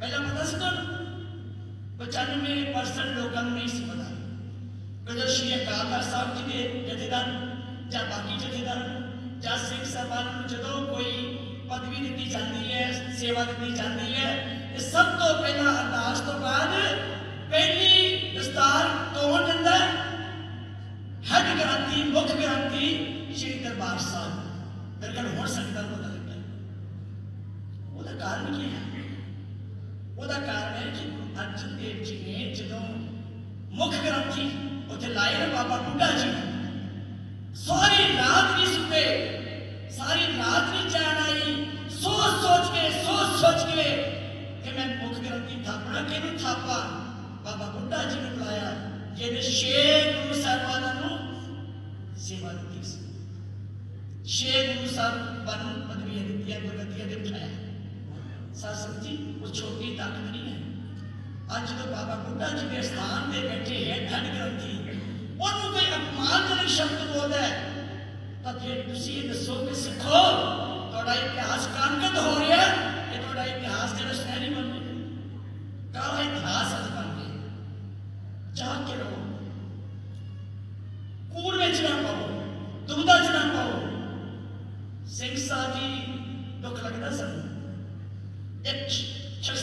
پہلا مدستر پچانوے پرسنٹ لوگوں نے اس بنا۔ پہلے شیعہ کاغذ صاحب جی کے جتیدار جا باقی جتیدار جا سکھ سبھان جدو کوئی پدوی دیتی جاتی ہے، سیوا دیتی جاتی ہے؟ سب تو پہلا ارداس تو بعد پہلی دستار توڑ دیتا ہے گرانتی مکھ گرانتی شری دربار صاحب۔ درگڑ ہو سکتا ہے وہ درگڑ وہ ہے؟ ਉਹਦਾ ਕਾਰਨ ਕੀ ਹੈ ਉਹਦਾ ਕਾਰਨ ਹੈ ਕਿ ਗੁਰੂ ਅਰਜਨ ਦੇਵ ਜੀ ਨੇ ਜਦੋਂ ਮੁੱਖ ਗ੍ਰੰਥੀ ਉੱਥੇ ਲਾਏ ਨੇ ਬਾਬਾ ਬੁੱਢਾ ਜੀ ਸਾਰੀ ਰਾਤ ਨਹੀਂ ਸੁੱਤੇ ਸਾਰੀ ਰਾਤ ਨਹੀਂ ਚੈਨ ਆਈ ਸੋਚ ਸੋਚ ਕੇ ਸੋਚ ਸੋਚ ਕੇ ਕਿ ਮੈਂ ਮੁੱਖ ਗ੍ਰੰਥੀ ਥਾਪਣਾ ਕਿਹਨੂੰ ਥਾਪਾ ਬਾਬਾ ਬੁੱਢਾ ਜੀ ਨੂੰ ਬੁਲਾਇਆ ਜਿਹਨੇ ਛੇ ਗੁਰੂ ਸਾਹਿਬਾਨਾਂ ਨੂੰ ਸੇਵਾ ਦਿੱਤੀ ਸੀ ਛੇ ਗੁਰੂ ਸਾਹਿਬਾਨਾਂ ਨੂੰ ਪਦਵੀਆਂ ਦਿੱਤੀਆਂ ਗੁਰਗੱਦੀਆਂ ਦੇ ਬਿਠਾਇਆ سرسنگ جی وہ چھوٹی تک نہیں ہے۔ اج جب بابا بڈھا جی کے استھان دے بیٹھے ہیں ٹھنڈ گرنتھی۔ انہوں کوئی اپمان کرنے شبد بولتا ہے۔ تو پھر تھی یہ دسو کہ سکھو، تھوڑا اتہاس کانگت ہو رہا ہے کہ تھوڑا اتہاس جڑا شہری بن گیا کالا اتہاس بن گیا جا کے رہو۔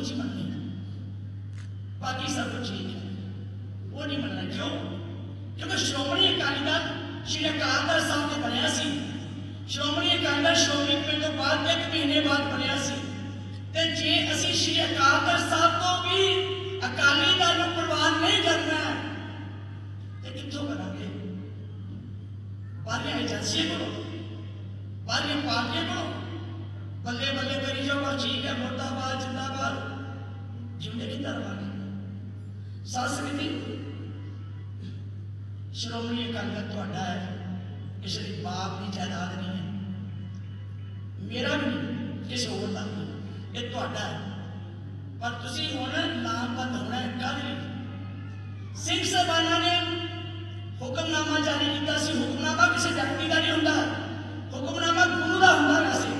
نیچے بنتے ہیں پاکستان کو چاہیے وہ نہیں بننا کیوں کیونکہ شرومنی اکالی دل شری اکال دل صاحب نے بنیا سی شرومنی اکالی دل شرومنی پہ تو بعد ایک مہینے بعد بنیا سی تے جے اسی شری اکال دل صاحب کو بھی اکالی دل نو پروان نہیں کرنا ہے تے کتوں بنا گے باہر ایجنسی کرو باہر پارٹیاں کرو بلے بلے کری جاؤ ٹھیک ہے مرد آباد زندہ باد جو میرے گھر والے سس نے بھی شرومنی اکالی دل ہے اس باپ کی جائیداد نہیں ہے۔ میرا بھی کسی ہوا نہیں۔ یہ تا ہے۔ پر تھی ہوں لامبند ہونا ہے، کل سکھ سبانہ نے حکم نامہ جاری کیا حکم نامہ کسی ویکتی کا نہیں ہوں حکم نامہ گرو کا ہوں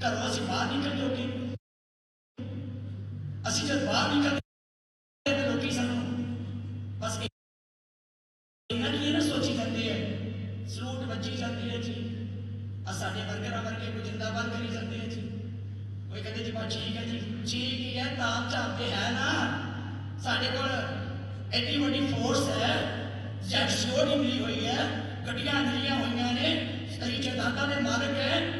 ਘਰੋਂ ਅਸੀਂ ਬਾਹਰ ਨਿਕਲ ਜੋਗੇ ਅਸੀਂ ਜਦ ਬਾਹਰ ਨਿਕਲਦੇ ਤੇ ਲੋਕੀ ਸਾਨੂੰ ਬਸ ਇਹਨਾਂ ਕੀ ਨਾ ਸੋਚੀ ਜਾਂਦੇ ਆ ਸਲੂਟ ਵੱਜੀ ਜਾਂਦੀ ਹੈ ਜੀ ਆ ਸਾਡੇ ਵਰਕਰਾਂ ਵਰਗੇ ਕੋਈ ਜਿੰਦਾਬਾਦ ਕਰੀ ਜਾਂਦੇ ਆ ਜੀ ਕੋਈ ਕਹਿੰਦੇ ਜੀ ਬਾ ਠੀਕ ਹੈ ਜੀ ਠੀਕ ਹੀ ਹੈ ਤਾਂ ਚਾਹਤੇ ਹੈ ਨਾ ਸਾਡੇ ਕੋਲ ਐਡੀ ਵੱਡੀ ਫੋਰਸ ਹੈ ਜੈਟ ਸ਼ੋਰ ਹੀ ਮਿਲੀ ਹੋਈ ਹੈ ਗੱਡੀਆਂ ਮਿਲੀਆਂ ਹੋਈਆਂ ਨੇ ਸਹੀ ਜਦਾਦਾਂ ਦੇ ਮਾਲਕ ਹੈ ਕੀ ਕਰਦੀਆਂ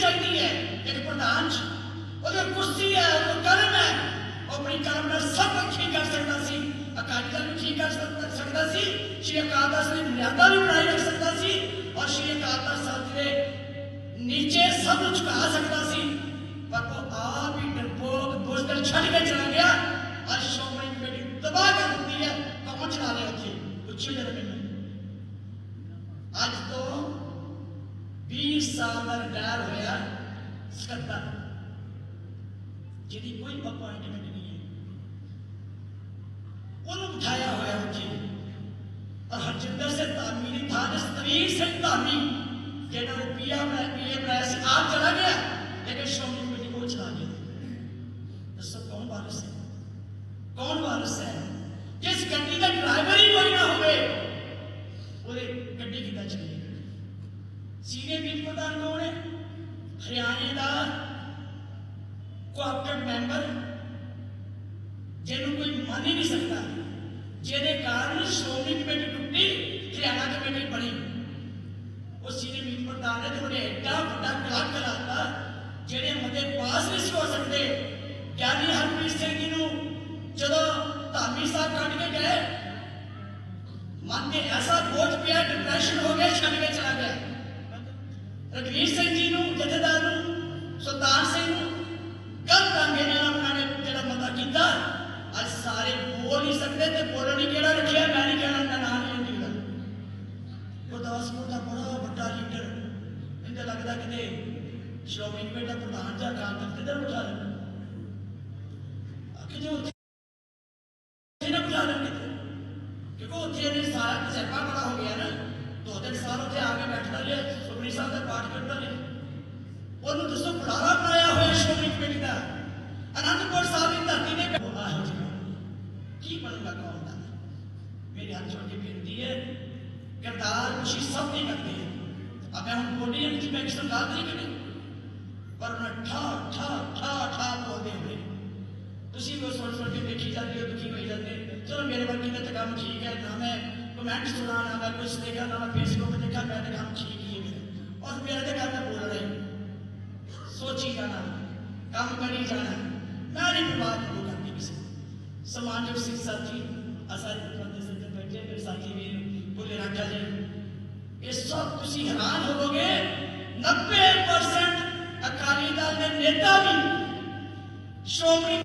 چڑھنی پردھان ہے، وہ کرم ہے۔ وہ اپنی کرم سب ٹھیک کر سکتا سی۔ اکالی دل ٹھیک کر سکتا سی۔ شری اکال دس نے بھی بنائی رکھ سکتا سی۔ اور شری اکال جی دس نیچے سب سکتا سی۔ پر وہ آپ ہی ڈرپوک بزدل چھڑ کے چلا گیا۔ اور شومن میری تباہ کر دیتی ہے۔ کون چلا رہے میں جی؟ جی۔ آج تو بیس سال ریٹائر ہوئے تک جی کوئی اپوائنٹمنٹ نہیں ہے انہوں ہوا ہے جی اور ہرجندر سے تعمیری تھا جس سے تعمیر جہاں وہ پی ایم چلا گیا لیکن شومی کو چلا گیا ਮਨ ਤੇ ਐਸਾ ਬੋਝ ਪਿਆ ਡਿਪਰੈਸ਼ਨ ਹੋ ਗਿਆ ਛੱਡ ਕੇ ਚਲਾ ਗਿਆ। ਰਗਵੀਰ ਸਿੰਘ ਜੀ ਨੂੰ, ਜਥੇਦਾਰ ਨੂੰ ਸੁਲਤਾਨ ਸਿੰਘ ਨੂੰ ਗਲਤ ਢੰਗੇ ਨਾਲ ਉਹਨਾਂ ਨੇ ਜਿਹੜਾ ਮਤਾ ਕੀਤਾ। ਅੱਜ ਸਾਰੇ ਬੋਲ ਨਹੀਂ ਸਕਦੇ ਤੇ ਬੋਲਣ ਨਹੀਂ ਕਿਹੜਾ ਰੱਖਿਆ? ساتھ پاٹ کرتا ہے۔ اور وہ دوستوں پڑھارا بنایا ہوا ہے شومک پہ لکھا انند پور ان دھرتی نے بولا ہے۔ جی کی من لگا ہوتا ہے۔ ہاتھ چھوٹی بنتی ہے، کردار خوشی سب نہیں کرتی ہے اب میں ہم بولی ہیں کہ میں کسی گال نہیں کریں۔ پر انہیں ٹھا ٹھا ٹھا ٹھا بولتے ہوئے تسی وہ سوچ سوچ کے دیکھی جاتی ہو دکھی ہوئی جاتے ہیں چلو میرے بندی میں تو کام ٹھیک ہے نہ میں کمنٹ سنا نہ میں کچھ دیکھا نہ میں فیس بک دیکھا، میں نے ٹھیک روپیہ دے کر میں بول رہے سوچی جانا، کام کری جانا، میں نے بھی بات نہیں کرتی کسی سمانجو سنگھ صاحب جی آسان بندے سے بیٹھے میرے ساتھی بھی بولے راجا جی اس وقت تسی حیران ہو گے نبے پرسنٹ اکالی دل نے نیتا بھی شومنی